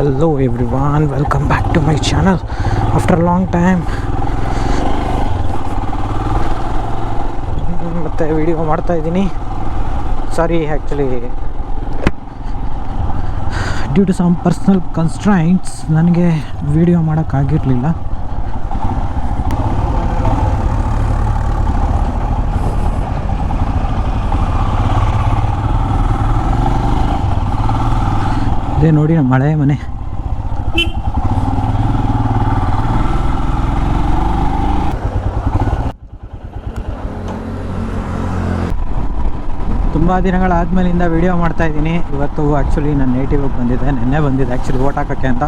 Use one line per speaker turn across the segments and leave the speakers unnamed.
hello every welcome welcome back to my after after long time ಮತ್ತೆ video ಮಾಡ್ತಾ ಇದ್ದೀನಿ. Sorry actually due to some personal constraints ನನಗೆ video ಮಾಡೋಕ್ಕಾಗಿರಲಿಲ್ಲ. ಇದೇ ನೋಡಿ ನಮ್ಮ ಮಳೆ ಮನೆ. ತುಂಬ ದಿನಗಳಾದ್ಮೇಲಿಂದ ವಿಡಿಯೋ ಮಾಡ್ತಾ ಇದ್ದೀನಿ. ಇವತ್ತು ಆ್ಯಕ್ಚುಲಿ ನಾನು ನೇಟಿವಿಗೆ ಬಂದಿದೆ ನಿನ್ನೆ ಬಂದಿದೆ ಆ್ಯಕ್ಚುಲಿ ಓಟ್ ಹಾಕೋಕ್ಕೆ ಅಂತ.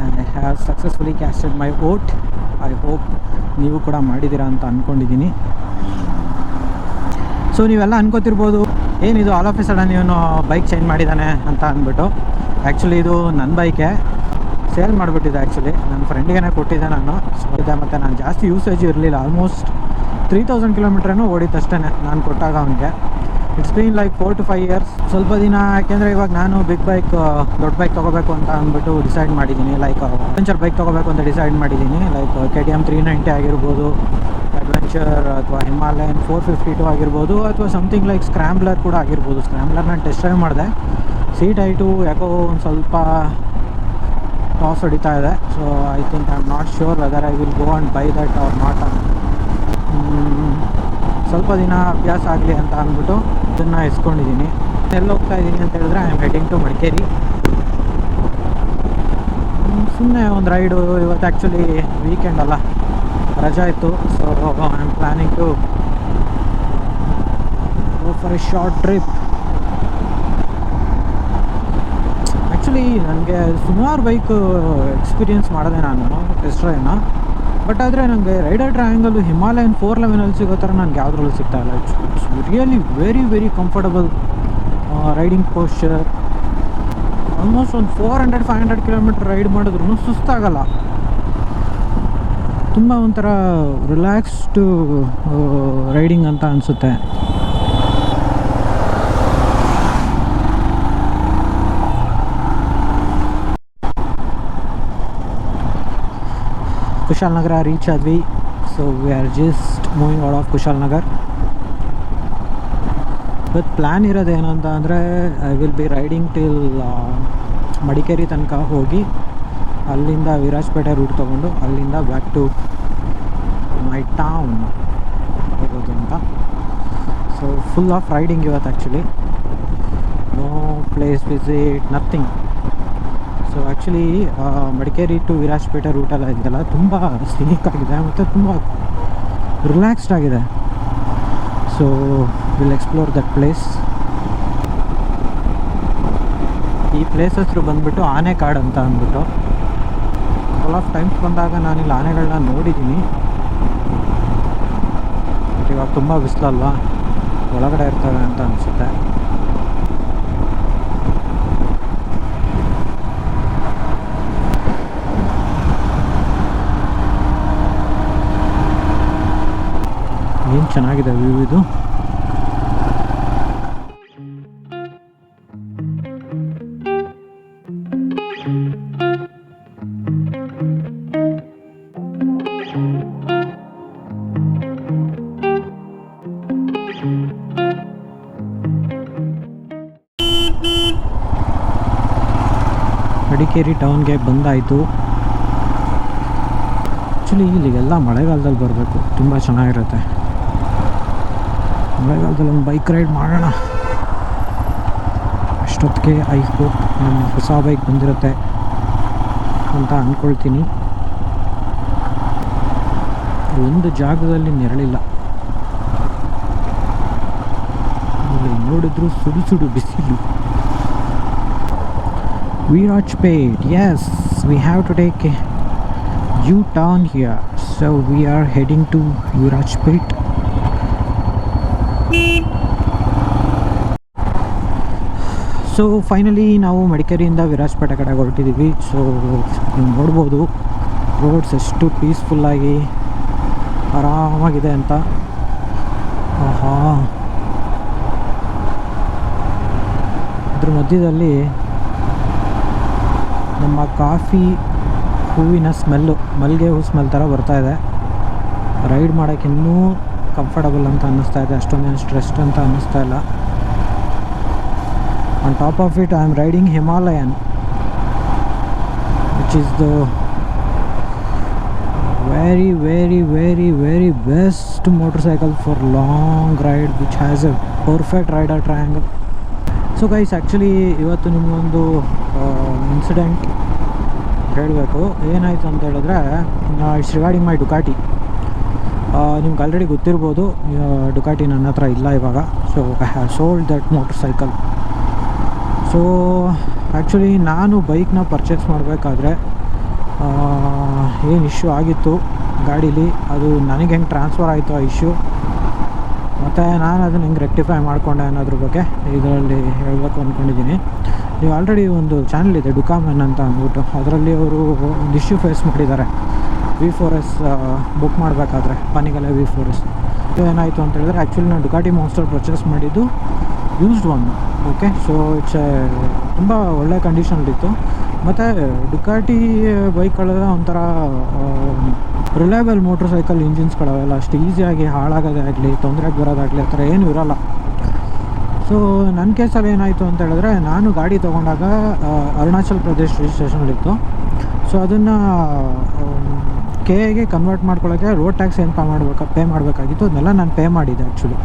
I have successfully casted my vote I hope ನೀವು ಕೂಡ ಮಾಡಿದ್ದೀರಾ ಅಂತ ಅಂದ್ಕೊಂಡಿದ್ದೀನಿ ಸೊ ನೀವೆಲ್ಲ ಅನ್ಕೋತಿರ್ಬೋದು. ಏನಿದು ಆಲ್ ಆಫೀಸ್ ಸಡನ್ ಇವನು ಬೈಕ್ ಚೇಂಜ್ ಮಾಡಿದ್ದಾನೆ ಅಂತ ಅಂದ್ಬಿಟ್ಟು. ಆ್ಯಕ್ಚುಲಿ ಇದು ನನ್ನ ಬೈಕೆ ಸೇಲ್ ಮಾಡಿಬಿಟ್ಟಿದೆ ಆ್ಯಕ್ಚುಲಿ ನನ್ನ ಫ್ರೆಂಡಿಗೆ ಕೊಟ್ಟಿದ್ದೆ ನಾನು. ಇದೆ ಮತ್ತು ನಾನು ಜಾಸ್ತಿ ಯೂಸೇಜ್ ಇರಲಿಲ್ಲ. ಆಲ್ಮೋಸ್ಟ್ ತ್ರೀ ತೌಸಂಡ್ ಕಿಲೋಮೀಟ್ರೇನು ಓಡಿತ್ತು ನಾನು ಕೊಟ್ಟಾಗ ಅವನಿಗೆ. It's been like four to five years ಸ್ವಲ್ಪ ದಿನ, ಯಾಕೆಂದರೆ ಇವಾಗ ನಾನು ಬಿಗ್ ಬೈಕ್ ದೊಡ್ಡ ಬೈಕ್ ತೊಗೋಬೇಕು ಅಂತ ಅಂದ್ಬಿಟ್ಟು ಡಿಸೈಡ್ ಮಾಡಿದ್ದೀನಿ ಲೈಕ್ ಅಡ್ವೆಂಚರ್ ಬೈಕ್ ತೊಗೋಬೇಕು ಅಂತ ಡಿಸೈಡ್ ಮಾಡಿದ್ದೀನಿ like K T M three ninety ಆಗಿರ್ಬೋದು. ಅಡ್ವೆಂಚರ್ ಅಥವಾ ಹಿಮಾಲಯನ್ ಫೋರ್ ಫಿಫ್ಟಿ ಟು ಆಗಿರ್ಬೋದು ಅಥವಾ ಸಮಥಿಂಗ್ ಲೈಕ್ ಸ್ಕ್ರ್ಯಾಂಬ್ಲರ್ ಕೂಡ ಆಗಿರ್ಬೋದು. ಸ್ಕ್ರ್ಯಾಂಬ್ಲರ್ ನಾನು ಟೆಸ್ಟ್ ಡ್ರೈವ್ ಮಾಡಿದೆ. ಸೀಟ್ ಟು ಯಾಕೋ ಒಂದು ಸ್ವಲ್ಪ ಟಾಸ್ ಹೊಡಿತಾ ಇದೆ. So I think I am not sure whether I will go and buy that or not ಸ್ವಲ್ಪ ದಿನ ಅಭ್ಯಾಸ ಆಗಲಿ ಅಂತ ಅಂದ್ಬಿಟ್ಟು ಇದನ್ನು ಇಸ್ಕೊಂಡಿದ್ದೀನಿ ಎಲ್ಲಿ ಹೋಗ್ತಾ ಇದ್ದೀನಿ ಅಂತ ಹೇಳಿದ್ರೆ I am heading to Madikeri ಸುಮ್ಮನೆ ಒಂದು ರೈಡು ಇವತ್ತು ಆ್ಯಕ್ಚುಲಿ ವೀಕೆಂಡ್ ಅಲ್ಲ. ರಜಾ ಇತ್ತು so I am planning to go for a short trip actually ನನಗೆ ಸುಮಾರು ಬೈಕ್ ಎಕ್ಸ್ಪೀರಿಯನ್ಸ್ ಮಾಡಿದೆ ನಾನು ಟೆಸ್ಟ್ ಬಟ್ ಆದರೆ ನನಗೆ ರೈಡರ್ ಟ್ರಯಾಂಗಲ್ಲು ಹಿಮಾಲಯನ್ ಫೋರ್ ಲೆವೆನಲ್ಲಿ ಸಿಗೋ ಥರ ನನಗೆ ಯಾವುದ್ರಲ್ಲೂ ಸಿಗ್ತಾ ಇಲ್ಲ. It's really very very comfortable riding posture almost ಒಂದು four hundred five hundred kilometre ride ಮಾಡಿದ್ರು ಸುಸ್ತಾಗಲ್ಲ. ತುಂಬ ಒಂಥರ ರಿಲ್ಯಾಕ್ಸ್ಡು ರೈಡಿಂಗ್ ಅಂತ ಅನಿಸುತ್ತೆ. ಕುಶಾಲನಗರ ರೀಚ್ ಆದ್ವಿ. So we are just moving out of Kushalnagar but plan ಇರೋದು ಏನಂತ ಅಂದರೆ I will be riding till Madikeri ತನಕ ಹೋಗಿ ಅಲ್ಲಿಂದ ವಿರಾಜಪೇಟೆ ರೂಟ್ ತೊಗೊಂಡು ಅಲ್ಲಿಂದ ಬ್ಯಾಕ್ ಟು ಮೈ ಟೌನ್ ಹೋಗೋದು ಅಂತ. ಸೊ ಫುಲ್ ಆಫ್ ರೈಡಿಂಗ್ ಇವತ್ತು actually no place visit nothing so actually Madikeri to Virajpete ರೂಟೆಲ್ಲ ಇದೆಯಲ್ಲ, ತುಂಬ ಸ್ನೀಕ್ ಆಗಿದೆ ಮತ್ತು ತುಂಬ ರಿಲ್ಯಾಕ್ಸ್ಡ್ ಆಗಿದೆ. So will explore that place ಈ ಪ್ಲೇಸ್ ಹೆಸರು ಬಂದ್ಬಿಟ್ಟು ಆನೆಕಾಡು ಅಂತ ಅಂದ್ಬಿಟ್ಟು. ಆಲ್ ಆಫ್ ಟೈಮ್ಸ್ ಬಂದಾಗ ನಾನಿಲ್ಲಿ ಆನೆಗಳನ್ನ ನೋಡಿದ್ದೀನಿ. ಬಟ್ ಇವಾಗ ತುಂಬ ಬಿಸಿಲಲ್ಲ, ಒಳಗಡೆ ಇರ್ತವೆ ಅಂತ ಅನಿಸುತ್ತೆ. ಏನು ಚೆನ್ನಾಗಿದೆ ವ್ಯೂ ಇದು? ಮಡಿಕೇರಿ ಟೌನ್ಗೆ ಬಂದಾಯಿತು. ಆ್ಯಕ್ಚುಲಿ ಇಲ್ಲಿಗೆಲ್ಲ ಮಳೆಗಾಲದಲ್ಲಿ ಬರಬೇಕು. ತುಂಬ ಚೆನ್ನಾಗಿರುತ್ತೆ. ಮಳೆಗಾಲದಲ್ಲಿ ಒಂದು ಬೈಕ್ ರೈಡ್ ಮಾಡೋಣ. ಅಷ್ಟೊತ್ತಿಗೆ ಐ ಹೋಪ್ ನಮ್ಮ ಹೊಸ ಬೈಕ್ ಬಂದಿರುತ್ತೆ ಅಂತ ಅಂದ್ಕೊಳ್ತೀನಿ ಒಂದು ಜಾಗದಲ್ಲಿ ನೆರಳಿಲ್ಲ. ನೋಡಿದ್ರು ಸುಡು ಸುಡು ಬಿಸಿಲು. Virajpet as we have to take U turn here so we are heading to Virajpet so finally ನಾವು ಮಡಿಕೇರಿಯಿಂದ ವಿರಾಜಪೇಟೆ ಕಡೆ ಹೊರಟಿದ್ದೀವಿ. ಸೊ ನೀವು ನೋಡ್ಬೋದು ರೋಡ್ಸ್ ಎಷ್ಟು ಪೀಸ್ಫುಲ್ಲಾಗಿ ಆರಾಮಾಗಿದೆ ಅಂತ. ಆಹಾ. ಅದ್ರ ಮಧ್ಯದಲ್ಲಿ ನಮ್ಮ ಕಾಫಿ ಹೂವಿನ ಸ್ಮೆಲ್ಲು, ಮಲ್ಲಿಗೆ ಹೂ ಸ್ಮೆಲ್ ಥರ ಬರ್ತಾ ಇದೆ. ರೈಡ್ ಮಾಡೋಕ್ಕೆ ಇನ್ನೂ ಕಂಫರ್ಟಬಲ್ ಅಂತ ಅನ್ನಿಸ್ತಾ ಇದೆ. ಅಷ್ಟೊಂದೇನು ಸ್ಟ್ರೆಸ್ಡ್ ಅಂತ ಅನ್ನಿಸ್ತಾ ಇಲ್ಲ. On top of it I am riding Himalayan which is the very very very very best motorcycle for long ride which has a perfect rider triangle. So guys actually ಇವತ್ತು ನಿಮಗೊಂದು incident ಹೇಳಬೇಕು. ಏನಾಯಿತು ಅಂತ ಹೇಳಿದ್ರೆ it's regarding my Ducati. ನಿಮ್ಗೆ already ಗೊತ್ತಿರ್ಬೋದು Ducati ನನ್ನ ಹತ್ರ ಇಲ್ಲ ಇವಾಗ. So I have sold that motor cycle so actually ನಾನು ಬೈಕ್ನ ಪರ್ಚೇಸ್ ಮಾಡಬೇಕಾದ್ರೆ ಏನು ಇಶ್ಯೂ ಆಗಿತ್ತು ಗಾಡೀಲಿ? ಅದು ನನಗೆ ಹೆಂಗೆ ಟ್ರಾನ್ಸ್ಫರ್ ಆಯಿತು ಆ ಇಶ್ಯೂ ಮತ್ತು ನಾನು ಅದನ್ನು ಹಿಂಗೆ ರೆಕ್ಟಿಫೈ ಮಾಡಿಕೊಂಡೆ ಅನ್ನೋದ್ರ ಬಗ್ಗೆ ಇದರಲ್ಲಿ ಹೇಳಬೇಕು ಅಂದ್ಕೊಂಡಿದ್ದೀನಿ ನೀವು ಆಲ್ರೆಡಿ ಒಂದು ಚಾನಲ್ ಇದೆ ಡುಕಾಮನ್ ಅಂತ ಅಂದ್ಬಿಟ್ಟು. ಅದರಲ್ಲಿ ಅವರು ಒಂದು ಇಶ್ಯೂ ಫೇಸ್ ಮಾಡಿದ್ದಾರೆ ವಿ ಫೋರ್ ಎಸ್ ಬುಕ್ ಮಾಡಬೇಕಾದ್ರೆ ಪನಿಗಲೆ ವಿ ಫೋರ್ ಎಸ್ ಏನಾಯಿತು ಅಂತ ಹೇಳಿದ್ರೆ ಆ್ಯಕ್ಚುಲಿ ನಾನು ಡುಕಾಟಿ ಮಾನ್ಸ್ಟರ್ ಪರ್ಚೇಸ್ ಮಾಡಿದ್ದು used one okay so it's ತುಂಬ ಒಳ್ಳೆ ಕಂಡೀಷನಲ್ಲಿತ್ತು ಮತ್ತು ಡುಕಾಟಿ ಬೈಕ್ಗಳೆಲ್ಲ ಒಂಥರ ರಿಲಯಬಲ್ ಮೋಟ್ರ್ ಸೈಕಲ್ ಇಂಜಿನ್ಸ್ಗಳವೆಲ್ಲ ಅಷ್ಟು ಈಸಿಯಾಗಿ ಹಾಳಾಗೋದೇ ಆಗಲಿ ತೊಂದರೆ ಬರೋದಾಗಲಿ, ಆ ಥರ ಏನೂ ಇರೋಲ್ಲ. ಸೊ ನನ್ನ ಕೇಸಲ್ಲಿ ಏನಾಯಿತು ಅಂತ ಹೇಳಿದ್ರೆ, ನಾನು ಗಾಡಿ ತೊಗೊಂಡಾಗ ಅರುಣಾಚಲ್ ಪ್ರದೇಶ್ ರಿಜಿಸ್ಟ್ರೇಷನಲ್ಲಿತ್ತು ಸೊ ಅದನ್ನು ಕೆ ಎಗೆ ಕನ್ವರ್ಟ್ ಮಾಡ್ಕೊಳ್ಳೋಕ್ಕೆ ರೋಡ್ ಟ್ಯಾಕ್ಸ್ ಏನು ಪೇ ಮಾಡಬೇಕು ಪೇ ಮಾಡಬೇಕಾಗಿತ್ತು. ಅದನ್ನೆಲ್ಲ ನಾನು ಪೇ ಮಾಡಿದ್ದೆ ಆ್ಯಕ್ಚುಲಿ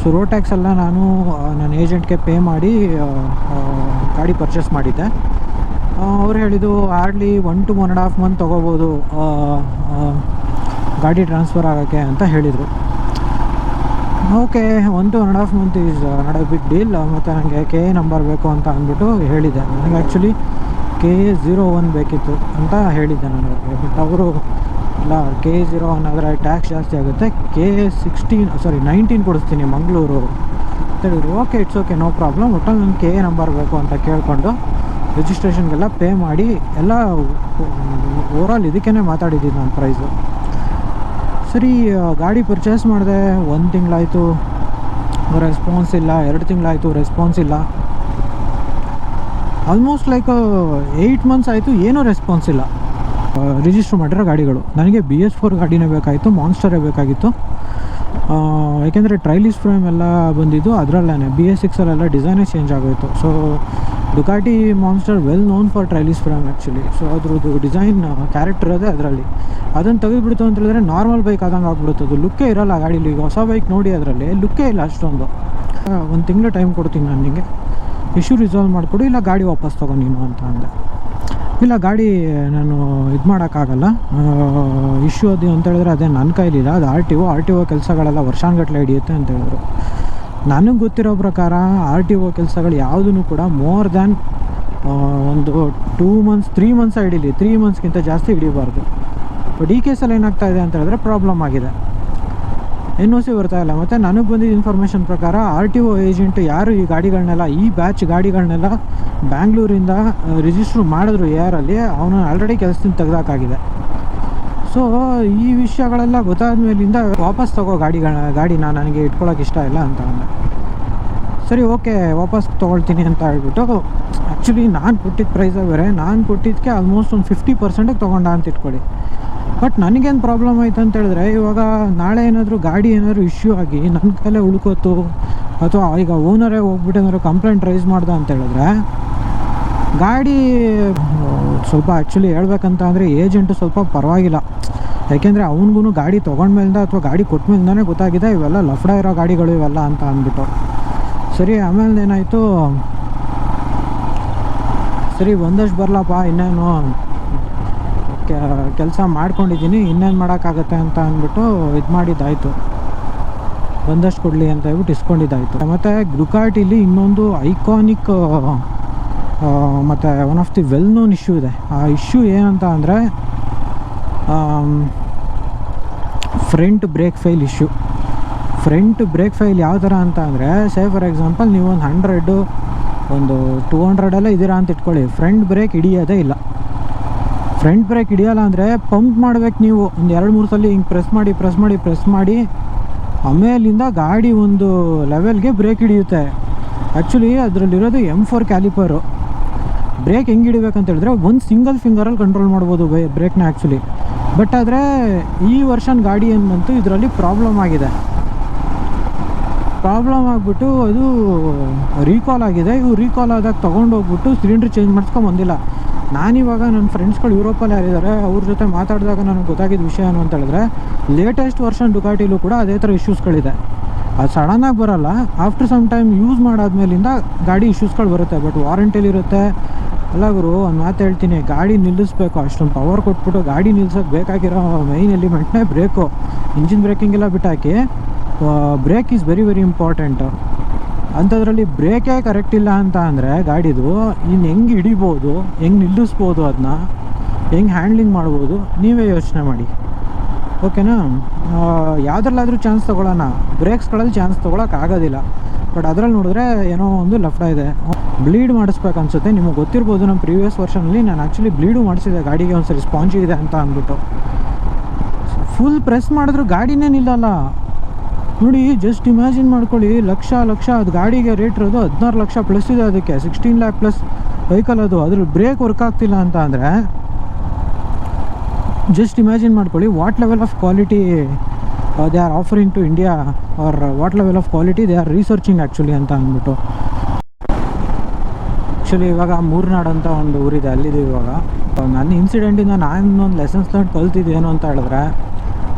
ಸೊ ರೋಡ್ ಟ್ಯಾಕ್ಸ್ ಎಲ್ಲ ನಾನು ನನ್ನ ಏಜೆಂಟ್ಗೆ ಪೇ ಮಾಡಿ ಗಾಡಿ ಪರ್ಚೇಸ್ ಮಾಡಿದ್ದೆ. ಅವ್ರು ಹೇಳಿದ್ದು hardly one to one and half month ತೊಗೋಬೋದು ಗಾಡಿ ಟ್ರಾನ್ಸ್ಫರ್ ಆಗೋಕ್ಕೆ ಅಂತ ಹೇಳಿದರು. Okay one to one and half month is not a big deal ಮತ್ತು ನನಗೆ ಕೆ ಎ ನಂಬರ್ ಬೇಕು ಅಂತ ಅಂದ್ಬಿಟ್ಟು ಹೇಳಿದ್ದೆ. ನನಗೆ actually K A zero one ಬೇಕಿತ್ತು ಅಂತ ಹೇಳಿದ್ದೆ ನಾನು ಬಟ್ ಅವರು, ಇಲ್ಲ ಕೆ ಎ ಝೀರೋ ಒನ್ ಆದರೆ ಟ್ಯಾಕ್ಸ್ ಜಾಸ್ತಿ ಆಗುತ್ತೆ. K A sixteen sorry nineteen ಕೊಡಿಸ್ತೀನಿ ಮಂಗಳೂರು. ಅಂತ ಹೇಳಿದ್ರು. Okay it's okay no problem ಒಟ್ಟು ನನಗೆ ಕೆ ಎ ನಂಬರ್ ಬೇಕು ಅಂತ ಕೇಳಿಕೊಂಡು ರಿಜಿಸ್ಟ್ರೇಷನ್ಗೆಲ್ಲ ಪೇ ಮಾಡಿ ಎಲ್ಲ ಓವರಾಲ್ ಇದಕ್ಕೇ ಮಾತಾಡಿದ್ದೀನಿ ನಾನು ಪ್ರೈಸು ಸರಿ ಗಾಡಿ ಪರ್ಚೇಸ್ ಮಾಡಿದೆ, ಒಂದು ತಿಂಗಳಾಯಿತು. ರೆಸ್ಪಾನ್ಸ್ ಇಲ್ಲ, ಎರಡು ತಿಂಗಳಾಯಿತು ರೆಸ್ಪಾನ್ಸ್ ಇಲ್ಲ. ಆಲ್ಮೋಸ್ಟ್ ಲೈಕ್ ಏಯ್ಟ್ ಮಂತ್ಸ್ ಆಯಿತು, ಏನೂ ರೆಸ್ಪಾನ್ಸ್ ಇಲ್ಲ. ರಿಜಿಸ್ಟರ್ ಮಾಡಿರೋ ಗಾಡಿಗಳು. ನನಗೆ ಬಿ ಎಸ್ ಫೋರ್ ಗಾಡಿನೇ ಬೇಕಾಗಿತ್ತು ಮಾನ್ಸ್ಟರೇ ಬೇಕಾಗಿತ್ತು. ಯಾಕೆಂದರೆ ಟ್ರೈಲಿಸ್ ಫ್ರೇಮ್ ಎಲ್ಲ ಬಂದಿದ್ದು ಅದರಲ್ಲೇ ಬಿ ಎಸ್ ಸಿಕ್ಸಲ್ಲೆಲ್ಲ ಡಿಸೈನೇ ಚೇಂಜ್ ಆಗೋಯಿತು. So Ducati Monster well known for trellis from actually so ಅದ್ರದ್ದು ಡಿಸೈನ್ ಕ್ಯಾರೆಕ್ಟರ್ ಅದೇ ಅದರಲ್ಲಿ. ಅದನ್ನು ತೆಗೆದುಬಿಡ್ತು ಅಂತ ಹೇಳಿದ್ರೆ ನಾರ್ಮಲ್ ಬೈಕ್ ಆದಂಗೆ ಆಗ್ಬಿಡುತ್ತೆ. ಅದು ಲುಕ್ಕೇ ಇರಲ್ಲ ಗಾಡೀಲಿ. ಈಗ ಹೊಸ ಬೈಕ್ ನೋಡಿ ಅದರಲ್ಲಿ ಲುಕ್ಕೇ ಇಲ್ಲ ಅಷ್ಟೊಂದು. ಒಂದು ತಿಂಗಳು ಟೈಮ್ ಕೊಡ್ತೀನಿ ನಾನು ನಿಮಗೆ ಇಶ್ಯೂ ರಿಸಾಲ್ವ್ ಮಾಡಿಕೊಡು, ಇಲ್ಲ ಗಾಡಿ ವಾಪಸ್ ತೊಗೊ ನೀನು ಅಂತ ಅಂದೆ. ಇಲ್ಲ ಗಾಡಿ, ನಾನು ಇದು ಮಾಡೋಕ್ಕಾಗಲ್ಲ. ಇಶ್ಯೂ ಅದು ಅಂತ ಹೇಳಿದ್ರೆ ಅದೇ ನನ್ನ ಕೈಲಿಲ್ಲ. ಅದು R T O R T O ಕೆಲಸಗಳೆಲ್ಲ ವರ್ಷಾನುಗಟ್ಟಲೆ ಹಿಡಿಯುತ್ತೆ ಅಂತ ಹೇಳಿದ್ರು. ನನಗೆ ಗೊತ್ತಿರೋ ಪ್ರಕಾರ ಆರ್ ಟಿ ಒ ಕೆಲಸಗಳು ಯಾವುದೂ ಕೂಡ ಮೋರ್ ದ್ಯಾನ್ ಒಂದು ಟೂ ಮಂತ್ಸ್ ತ್ರೀ ಮಂತ್ಸ್ ಹಿಡೀಲಿ ತ್ರೀ ಮಂತ್ಸ್ಗಿಂತ ಜಾಸ್ತಿ ಹಿಡಿಬಾರ್ದು ಬಟ್ ಈ ಕೇಸಲ್ಲಿ ಏನಾಗ್ತಾ ಇದೆ ಅಂತ ಹೇಳಿದ್ರೆ ಪ್ರಾಬ್ಲಮ್ ಆಗಿದೆ. ಎನ್ ಒ ಸಿ ಬರ್ತಾ ಇಲ್ಲ. ಮತ್ತು ನನಗೆ ಬಂದಿದ್ದ ಇನ್ಫಾರ್ಮೇಷನ್ ಪ್ರಕಾರ ಆರ್ ಟಿ ಒ ಏಜೆಂಟ್ ಯಾರು ಈ ಗಾಡಿಗಳನ್ನೆಲ್ಲ, ಈ ಬ್ಯಾಚ್ ಗಾಡಿಗಳನ್ನೆಲ್ಲ ಬ್ಯಾಂಗ್ಳೂರಿಂದ ರಿಜಿಸ್ಟ್ರ್ ಮಾಡಿದ್ರು ಎ ಆರಲ್ಲಿ ಅವನು ಆಲ್ರೆಡಿ ಕೆಲಸದಿಂದ ತೆಗ್ದಾಕಾಗಿದೆ ಸೊ ಈ ವಿಷಯಗಳೆಲ್ಲ ಗೊತ್ತಾದ ಮೇಲಿಂದ ವಾಪಸ್ ತಗೋ ಗಾಡಿಗಳ ಗಾಡಿನ ನನಗೆ ಇಟ್ಕೊಳ್ಳೋಕೆ ಇಷ್ಟ ಇಲ್ಲ ಅಂತ ಅಂದೆ. ಸರಿ, ಓಕೆ, ವಾಪಸ್ ತೊಗೊಳ್ತೀನಿ ಅಂತ ಹೇಳ್ಬಿಟ್ಟು ಆ್ಯಕ್ಚುಲಿ ನಾನು ಕೊಟ್ಟಿದ್ದ ಪ್ರೈಸೇ ಬೇರೆ. ನಾನು ಕೊಟ್ಟಿದ್ದಕ್ಕೆ ಆಲ್ಮೋಸ್ಟ್ ಒಂದು ಫಿಫ್ಟಿ ಪರ್ಸೆಂಟಿಗೆ ತೊಗೊಂಡ ಅಂತ ಇಟ್ಕೊಳ್ಳಿ. ಬಟ್ ನನಗೇನು ಪ್ರಾಬ್ಲಮ್ ಆಯ್ತು ಅಂತ ಹೇಳಿದ್ರೆ, ಇವಾಗ ನಾಳೆ ಏನಾದರೂ ಗಾಡಿ ಏನಾದರೂ ಇಶ್ಯೂ ಆಗಿ ನನ್ನ ಕೈಲೇ ಉಳ್ಕೋತು, ಅಥವಾ ಈಗ ಓನರೇ ಹೋಗ್ಬಿಟ್ಟು ಏನಾದ್ರು ಕಂಪ್ಲೇಂಟ್ ರೈಸ್ ಮಾಡ್ದೆ ಅಂತ ಹೇಳಿದ್ರೆ ಗಾಡಿ, ಸ್ವಲ್ಪ ಆ್ಯಕ್ಚುಲಿ ಹೇಳ್ಬೇಕಂತ ಅಂದರೆ ಏಜೆಂಟು ಸ್ವಲ್ಪ ಪರವಾಗಿಲ್ಲ. ಯಾಕೆಂದರೆ ಅವನಿಗೂ ಗಾಡಿ ತೊಗೊಂಡ್ಮೇಲಿಂದ ಅಥವಾ ಗಾಡಿ ಕೊಟ್ಮೇಲಿಂದಾನೇ ಗೊತ್ತಾಗಿದೆ, ಇವೆಲ್ಲ ಲಫ್ಡ ಇರೋ ಗಾಡಿಗಳು ಇವೆಲ್ಲ ಅಂತ ಅಂದ್ಬಿಟ್ಟು. ಸರಿ ಆಮೇಲೆ ಏನಾಯಿತು? ಸರಿ, ಒಂದಷ್ಟು ಬರಲಪ್ಪ, ಇನ್ನೇನು ಕೆಲಸ ಮಾಡ್ಕೊಂಡಿದ್ದೀನಿ, ಇನ್ನೇನು ಮಾಡೋಕ್ಕಾಗತ್ತೆ ಅಂತ ಅಂದ್ಬಿಟ್ಟು ಇದು ಮಾಡಿದ್ದಾಯಿತು. ಒಂದಷ್ಟು ಕೊಡಲಿ ಅಂತ ಹೇಳ್ಬಿಟ್ಟು ಇಸ್ಕೊಂಡಿದ್ದಾಯಿತು. ಮತ್ತು ಗ್ರೂಕಾರ್ಟಿಲಿ ಇನ್ನೊಂದು ಐಕಾನಿಕ್ ಮತ್ತು one of the well known issue ಇದೆ. ಆ ಇಶ್ಯೂ ಏನಂತ ಅಂದರೆ front brake fail issue front brake fail ಯಾವ ಥರ ಅಂತ ಅಂದರೆ ಸೇ ಫಾರ್ ಎಕ್ಸಾಂಪಲ್ ನೀವು ಒಂದು ಹಂಡ್ರೆಡು ಒಂದು ಟೂ ಹಂಡ್ರೆಡೆಲ್ಲ ಇದ್ದೀರಾ ಅಂತ ಇಟ್ಕೊಳ್ಳಿ. ಫ್ರಂಟ್ ಬ್ರೇಕ್ ಹಿಡಿಯೋದೇ ಇಲ್ಲ. ಫ್ರಂಟ್ ಬ್ರೇಕ್ ಹಿಡಿಯೋಲ್ಲ ಅಂದರೆ ಪಂಪ್ ಮಾಡ್ಬೇಕು ನೀವು. ಒಂದು ಎರಡು, ಮೂರು ಸಲ ಹಿಂಗೆ ಪ್ರೆಸ್ ಮಾಡಿ ಪ್ರೆಸ್ ಮಾಡಿ ಪ್ರೆಸ್ ಮಾಡಿ, ಆಮೇಲಿಂದ ಗಾಡಿ ಒಂದು ಲೆವೆಲ್ಗೆ ಬ್ರೇಕ್ ಹಿಡಿಯುತ್ತೆ. ಆ್ಯಕ್ಚುಲಿ ಅದರಲ್ಲಿರೋದು ಎಂ ಫೋರ್ ಕ್ಯಾಲಿಪರು ಬ್ರೇಕ್ ಹೆಂಗೆ ಹಿಡಿಬೇಕಂತ ಹೇಳಿದ್ರೆ ಒಂದು ಸಿಂಗಲ್ ಫಿಂಗರಲ್ಲಿ ಕಂಟ್ರೋಲ್ ಮಾಡ್ಬೋದು ಬೈ ಬ್ರೇಕ್ನ ಆ್ಯಕ್ಚುಲಿ ಬಟ್ ಆದರೆ ಈ ವರ್ಷನ್ ಗಾಡಿ ಏನು ಇದರಲ್ಲಿ ಪ್ರಾಬ್ಲಮ್ ಆಗಿದೆ. ಪ್ರಾಬ್ಲಮ್ ಆಗಿಬಿಟ್ಟು ಅದು ರೀಕಾಲ್ ಆಗಿದೆ. ಇವು ರೀಕಾಲ್ ಆದಾಗ ತೊಗೊಂಡೋಗ್ಬಿಟ್ಟು ಸಿಲಿಂಡ್ರ್ ಚೇಂಜ್ ಮಾಡಿಸ್ಕೊಂಬಂದಿಲ್ಲ ನಾನಿವಾಗ ನನ್ನ ಫ್ರೆಂಡ್ಸ್ಗಳು ಯುರೋಪಲ್ಲಿ ಯಾರಿದ್ದಾರೆ, ಅವ್ರ ಜೊತೆ ಮಾತಾಡಿದಾಗ ನನಗೆ ಗೊತ್ತಾಗಿದ್ದ ವಿಷಯ ಏನು ಅಂತ ಹೇಳಿದ್ರೆ ಲೇಟೆಸ್ಟ್ ವರ್ಷನ್ ಡುಕಾಟಿಲೂ ಕೂಡ ಅದೇ ಥರ ಇಶ್ಯೂಸ್ಗಳಿದೆ ಅದು ಸಡನ್ನಾಗಿ ಬರೋಲ್ಲ. ಆಫ್ಟರ್ ಸಮ್ ಟೈಮ್ ಯೂಸ್ ಮಾಡಾದ್ಮೇಲಿಂದ ಗಾಡಿ ಇಶ್ಯೂಸ್ಗಳು ಬರುತ್ತೆ. ಬಟ್ ವಾರಂಟಿಲಿರುತ್ತೆ ಅಲ್ಲ ಗುರು, ಒಂದು ಮಾತು ಹೇಳ್ತೀನಿ. ಗಾಡಿ ನಿಲ್ಲಿಸ್ಬೇಕು. ಅಷ್ಟೊಂದು ಪವರ್ ಕೊಟ್ಬಿಟ್ಟು ಗಾಡಿ ನಿಲ್ಸೋಕೆ ಬೇಕಾಗಿರೋ ಮೈನ್ ಎಲಿಮೆಂಟ್ನೇ ಬ್ರೇಕು ಇಂಜಿನ್ ಬ್ರೇಕಿಂಗ್ ಎಲ್ಲ ಬಿಟ್ಟಾಕಿ brake is very very important ಅಂಥದ್ರಲ್ಲಿ ಬ್ರೇಕೇ ಕರೆಕ್ಟ್ ಇಲ್ಲ ಅಂತ ಅಂದರೆ ಗಾಡಿದು ಇನ್ನು ಹೆಂಗೆ ಹಿಡಿಬೋದು, ಹೆಂಗೆ ನಿಲ್ಲಿಸ್ಬೋದು ಅದನ್ನ ಹೆಂಗೆ ಹ್ಯಾಂಡ್ಲಿಂಗ್ ಮಾಡ್ಬೋದು, ನೀವೇ ಯೋಚನೆ ಮಾಡಿ. ಓಕೆನಾ ಯಾವುದ್ರಲ್ಲಾದರೂ ಚಾನ್ಸ್ ತೊಗೊಳ್ಳೋಣ ಬ್ರೇಕ್ಸ್ಗಳಲ್ಲಿ ಚಾನ್ಸ್ ತೊಗೊಳಕ್ಕೆ ಆಗೋದಿಲ್ಲ. ಬಟ್ ಅದರಲ್ಲಿ ನೋಡಿದ್ರೆ ಏನೋ ಒಂದು ಲಫ್ಡ ಇದೆ. ಬ್ಲೀಡ್ ಮಾಡಿಸ್ಬೇಕು ಅನ್ಸುತ್ತೆ. ನಿಮಗೆ ಗೊತ್ತಿರ್ಬೋದು ನಮ್ಮ ಪ್ರೀವಿಯಸ್ ವರ್ಷನಲ್ಲಿ ನಾನು ಆ್ಯಕ್ಚುಲಿ ಬ್ಲೀಡು ಮಾಡಿಸಿದೆ. ಗಾಡಿಗೆ ಒಂದ್ಸರಿ ಸ್ಪಾಂಜ್ ಇದೆ ಅಂತ ಅಂದ್ಬಿಟ್ಟು. ಫುಲ್ ಪ್ರೆಸ್ ಮಾಡಿದ್ರು ಗಾಡಿನೇ ನಿಲ್ಲಲ್ಲ. ನೋಡಿ ಜಸ್ಟ್ ಇಮ್ಯಾಜಿನ್ ಮಾಡ್ಕೊಳ್ಳಿ. ಲಕ್ಷ ಲಕ್ಷ, ಅದು ಗಾಡಿಗೆ ರೇಟ್ ಇರೋದು ಹದಿನಾರು ಲಕ್ಷ ಪ್ಲಸ್ ಇದೆ ಅದಕ್ಕೆ. ಸಿಕ್ಸ್ಟೀನ್ ಲ್ಯಾಕ್ ಪ್ಲಸ್ ವೆಹಿಕಲ್ ಅದು. ಅದ್ರಲ್ಲಿ ಬ್ರೇಕ್ ವರ್ಕ್ ಆಗ್ತಿಲ್ಲ ಅಂತ ಅಂದರೆ ಜಸ್ಟ್ ಇಮ್ಯಾಜಿನ್ ಮಾಡ್ಕೊಳ್ಳಿ. What level of quality they are offering to India or what level of quality they are researching actually ಅಂತ ಅಂದ್ಬಿಟ್ಟು. ಆ್ಯಕ್ಚುಲಿ ಇವಾಗ ಮೂರ್ನಾಡ್ ಅಂತ ಒಂದು ಊರಿದೆ, ಅಲ್ಲಿದೆ ಇವಾಗ. ನನ್ನ ಇನ್ಸಿಡೆಂಟಿಂದ ನಾನು ಒಂದು ಲೆಸನ್ಸ್ ಲರ್ನ್ ಕಲ್ತಿದ್ದೇನು ಅಂತ ಹೇಳಿದ್ರೆ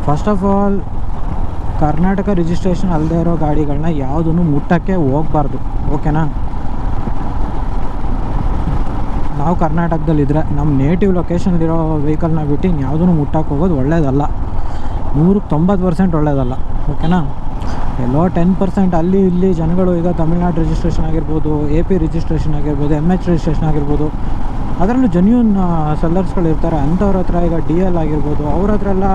first of all Karnataka registration ಅಲ್ಲದೆ ಇರೋ ಗಾಡಿಗಳನ್ನ ಯಾವುದನ್ನು ಮುಟ್ಟಕ್ಕೆ ಹೋಗ್ಬಾರ್ದು ಓಕೆನಾ ನಾವು ಕರ್ನಾಟಕದಲ್ಲಿದ್ದರೆ ನಮ್ಮ ನೇಟಿವ್ ಲೊಕೇಶನ್ಲಿರೋ ವೆಹಿಕಲ್ನ ಬಿಟ್ಟು ಯಾವುದನ್ನು ಮುಟ್ಟಕ್ಕೆ ಹೋಗೋದು ಒಳ್ಳೇದಲ್ಲ. ನೂರಕ್ಕೆ ತೊಂಬತ್ತು ಪರ್ಸೆಂಟ್ ಒಳ್ಳೇದಲ್ಲ ಓಕೆನಾ ಎಲ್ಲೋ ಟೆನ್ ಪರ್ಸೆಂಟ್ ಅಲ್ಲಿ ಇಲ್ಲಿ ಜನಗಳು ಈಗ ತಮಿಳ್ನಾಡು ರಿಜಿಸ್ಟ್ರೇಷನ್ ಆಗಿರ್ಬೋದು ಎ ಪಿ ರಿಜಿಸ್ಟ್ರೇಷನ್ ಆಗಿರ್ಬೋದು ಎಂ ಎಚ್ ರಿಜಿಸ್ಟ್ರೇಷನ್ ಆಗಿರ್ಬೋದು, ಅದರಲ್ಲೂ ಜೆನ್ಯೂನ್ ಸೆಲ್ಲರ್ಸ್ಗಳು ಇರ್ತಾರೆ, ಅಂಥವ್ರ ಹತ್ರ ಈಗ ಡಿ ಎಲ್ ಆಗಿರ್ಬೋದು, ಅವ್ರ ಹತ್ರ ಎಲ್ಲ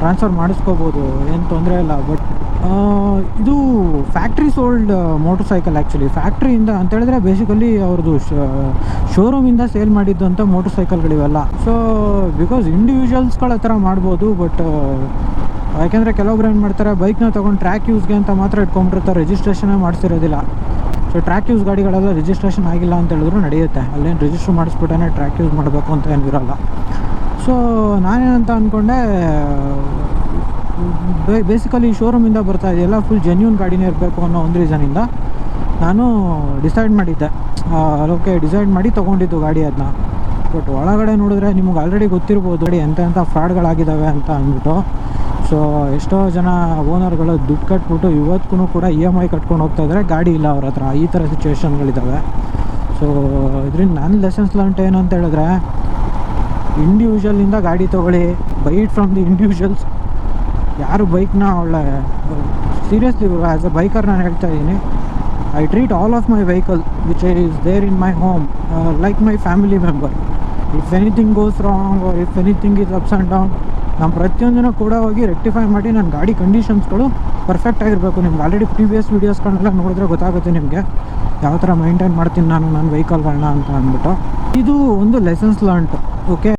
ಟ್ರಾನ್ಸ್ಫರ್ ಮಾಡಿಸ್ಕೋಬೋದು, ಏನು ತೊಂದರೆ ಇಲ್ಲ ಬಟ್ ಇದು factory sold motor cycle actually ಫ್ಯಾಕ್ಟ್ರಿಯಿಂದ ಅಂತ ಹೇಳಿದ್ರೆ ಬೇಸಿಕಲಿ ಅವ್ರದ್ದು ಶೋರೂಮಿಂದ ಸೇಲ್ ಮಾಡಿದ್ದಂಥ ಮೋಟರ್ ಸೈಕಲ್ಗಳಿವೆಲ್ಲ ಸೊ ಬಿಕಾಸ್ ಇಂಡಿವಿಜುವಲ್ಸ್ಗಳ ಥರ ಮಾಡ್ಬೋದು ಬಟ್ ಯಾಕೆಂದರೆ ಕೆಲವೊಬ್ರು ಏನು ಮಾಡ್ತಾರೆ ಬೈಕ್ನ ತೊಗೊಂಡು ಟ್ರ್ಯಾಕ್ ಯೂಸ್ಗೆ ಅಂತ ಮಾತ್ರ ಇಟ್ಕೊಂಡಿರ್ತಾರೆ. ರಿಜಿಸ್ಟ್ರೇಷನೇ ಮಾಡಿಸಿರೋದಿಲ್ಲ. ಸೊ ಟ್ರ್ಯಾಕ್ ಯೂಸ್ ಗಾಡಿಗಳೆಲ್ಲ ರಿಜಿಸ್ಟ್ರೇಷನ್ ಆಗಿಲ್ಲ ಅಂತ ಹೇಳಿದ್ರು ನಡೆಯುತ್ತೆ. ಅಲ್ಲೇನು ರಿಜಿಸ್ಟ್ರ್ ಮಾಡಿಸ್ಬಿಟ್ಟೇ ಟ್ರ್ಯಾಕ್ ಯೂಸ್ ಮಾಡಬೇಕು ಅಂತ ಏನಿರಲ್ಲ. ಸೊ ನಾನೇನಂತ ಅಂದ್ಕೊಂಡೆ ಬೇಸಿಕಲಿ ಶೋರೂಮಿಂದ ಬರ್ತಾ ಇದೆಯಲ್ಲ ಫುಲ್ ಜೆನ್ಯೂನ್ ಗಾಡಿನೇ ಇರಬೇಕು ಅನ್ನೋ ಒಂದು ರೀಸನಿಂದ ನಾನು ಡಿಸೈಡ್ ಮಾಡಿದ್ದೆ. ಅದಕ್ಕೆ ಡಿಸೈಡ್ ಮಾಡಿ ತೊಗೊಂಡಿದ್ದು ಗಾಡಿ ಅದನ್ನ ಬಟ್ ಒಳಗಡೆ ನೋಡಿದ್ರೆ ನಿಮಗೆ ಆಲ್ರೆಡಿ ಗೊತ್ತಿರ್ಬೋದು ಗಾಡಿ ಎಂಥ ಫ್ರಾಡ್ಗಳಾಗಿದ್ದಾವೆ ಅಂತ ಅಂದ್ಬಿಟ್ಟು. ಸೊ ಎಷ್ಟೋ ಜನ ಓನರ್ಗಳು ದುಡ್ಡು ಕಟ್ಬಿಟ್ಟು ಇವತ್ತಿಗೂ ಕೂಡ ಇ ಎಂ ಐ ಕಟ್ಕೊಂಡು ಹೋಗ್ತಾ ಇದ್ದಾರೆ ಗಾಡಿ ಇಲ್ಲ ಅವ್ರ ಹತ್ರ. ಈ ಥರ ಸಿಚುವೇಷನ್ಗಳಿದ್ದಾವೆ ಸೊ ಇದರಿಂದ ನನ್ನ ಲೆಸನ್ಸ್ ಲಂಟ್ ಏನು ಅಂತ ಹೇಳಿದ್ರೆ ಇಂಡಿವಿಜುವಲಿಂದ ಗಾಡಿ ತೊಗೊಳ್ಳಿ. ಬೈಟ್ ಫ್ರಮ್ ದಿ ಇಂಡಿವಿಜುವಲ್ಸ್ ಯಾರು ಬೈಕ್ನ ಒಳ್ಳೆ ಸೀರಿಯಸ್ಲಿ ಆ್ಯಸ್ ಅ ಬೈಕರ್ ನಾನು ಹೇಳ್ತಾ ಇದ್ದೀನಿ I treat all of my vehicle which is there in my home like my family member if anything goes wrong or if anything is ups and down ನಾನು ಪ್ರತಿಯೊಂದನ್ನು ಕೂಡ ಹೋಗಿ rectify ಮಾಡಿ ನನ್ನ ಗಾಡಿ ಕಂಡೀಷನ್ಸ್ಗಳು ಪರ್ಫೆಕ್ಟ್ ಆಗಿರಬೇಕು. ನಿಮ್ಗೆ ಆಲ್ರೆಡಿ ಪ್ರೀವಿಯಸ್ ವೀಡಿಯೋಸ್ಗಳನ್ನೆಲ್ಲ ನೋಡಿದ್ರೆ ಗೊತ್ತಾಗುತ್ತೆ ನಿಮಗೆ. ಯಾವ ಥರ ಮೈಂಟೈನ್ ಮಾಡ್ತೀನಿ ನಾನು ನನ್ನ ವೆಹಿಕಲ್ಗಳನ್ನ ಅಂತ ಅಂದ್ಬಿಟ್ಟು. ಇದು ಒಂದು ಲೆಸನ್ಸ್ ಲರ್ನ್ಟ್ ಓಕೆ